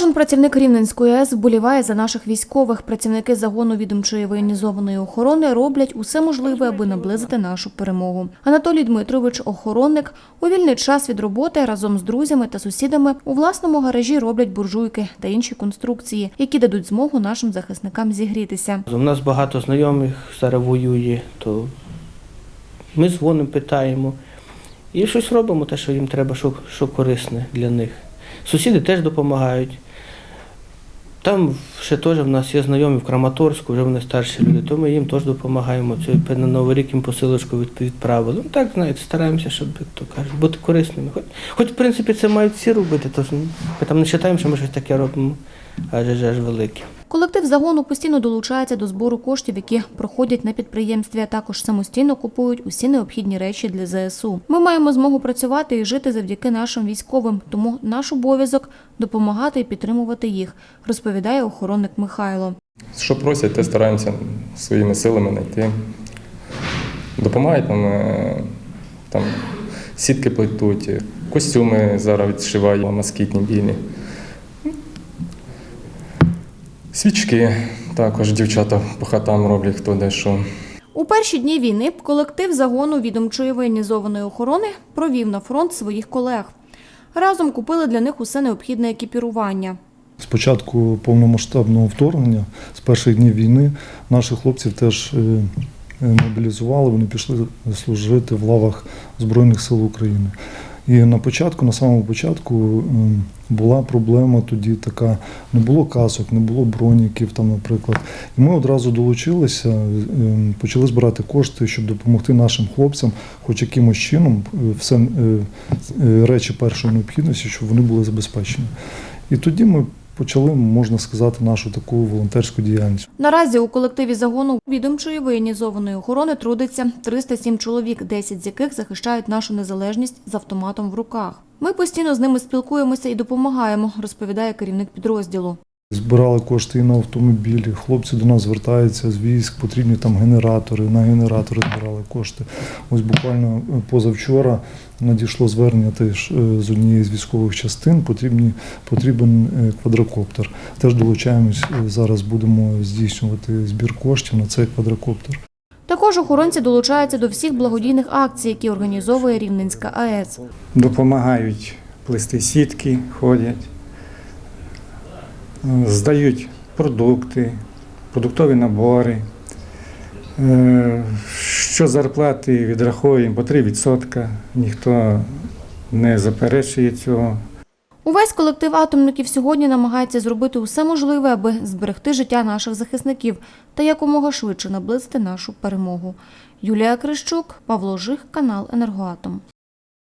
Кожен працівник Рівненської АЕС вболіває за наших військових. Працівники загону відомчої воєнізованої охорони роблять усе можливе, аби наблизити нашу перемогу. Анатолій Дмитрович, охоронник, у вільний час від роботи разом з друзями та сусідами у власному гаражі роблять буржуйки та інші конструкції, які дадуть змогу нашим захисникам зігрітися. У нас багато знайомих зараз воює, то ми дзвонимо, питаємо і щось робимо, те, що їм треба, що, що корисне для них. Сусіди теж допомагають. Там ще теж в нас є знайомі в Краматорську, вже вони старші люди, то ми їм теж допомагаємо. Це на Новий рік їм посилочку відправили. Ну так, знаєте, стараємося, щоб, як то кажуть, бути корисними. Хоч, хоч в принципі, це мають всі робити, тож ми там не вважаємо, що ми щось таке робимо, адже ж велике. Колектив загону постійно долучається до збору коштів, які проходять на підприємстві, а також самостійно купують усі необхідні речі для ЗСУ. Ми маємо змогу працювати і жити завдяки нашим військовим, тому наш обов'язок допомагати і підтримувати їх, розповідає охоронник Михайло. Що просять, те стараємося своїми силами знайти. Допомагають нам е, там, сітки плетуть, костюми зараз відшиваю, москітні білі. Свічки також дівчата по хатам роблять хто де що. У перші дні війни колектив загону відомчої воєнізованої охорони провів на фронт своїх колег. Разом купили для них усе необхідне екіпірування. З початку повномасштабного вторгнення, з перших днів війни, наших хлопців теж е, е, мобілізували, вони пішли служити в лавах Збройних сил України. І на початку, на самому початку, ем, була проблема тоді така: не було касок, не було броніків, там, наприклад. І ми одразу долучилися, ем, почали збирати кошти, щоб допомогти нашим хлопцям, хоч якимось чином, е, все е, е, речі першої необхідності, щоб вони були забезпечені. І тоді ми почали, можна сказати, нашу таку волонтерську діяльність. Наразі у колективі загону відомчої воєнізованої охорони трудиться 307 чоловік, 10 з яких захищають нашу незалежність з автоматом в руках. Ми постійно з ними спілкуємося і допомагаємо, розповідає керівник підрозділу. Збирали кошти і на автомобілі. Хлопці до нас звертаються з військ, потрібні там генератори. На генератори збирали кошти. Ось буквально е, позавчора надійшло звернення теж е, з однієї з військових частин. Потрібні, потрібен е, квадрокоптер. Теж долучаємось. Зараз будемо здійснювати збір коштів на цей квадрокоптер. Також охоронці долучаються до всіх благодійних акцій, які організовує Рівненська АЕС. допомагають плести сітки, ходять, здають продукти, продуктові набори. Е, Що зарплати відраховуємо по 3%. Ніхто не заперечує цього. Увесь колектив атомників сьогодні намагається зробити усе можливе, аби зберегти життя наших захисників та якомога швидше наблизити нашу перемогу. Юлія Крищук, Павло Жих, канал Енергоатом.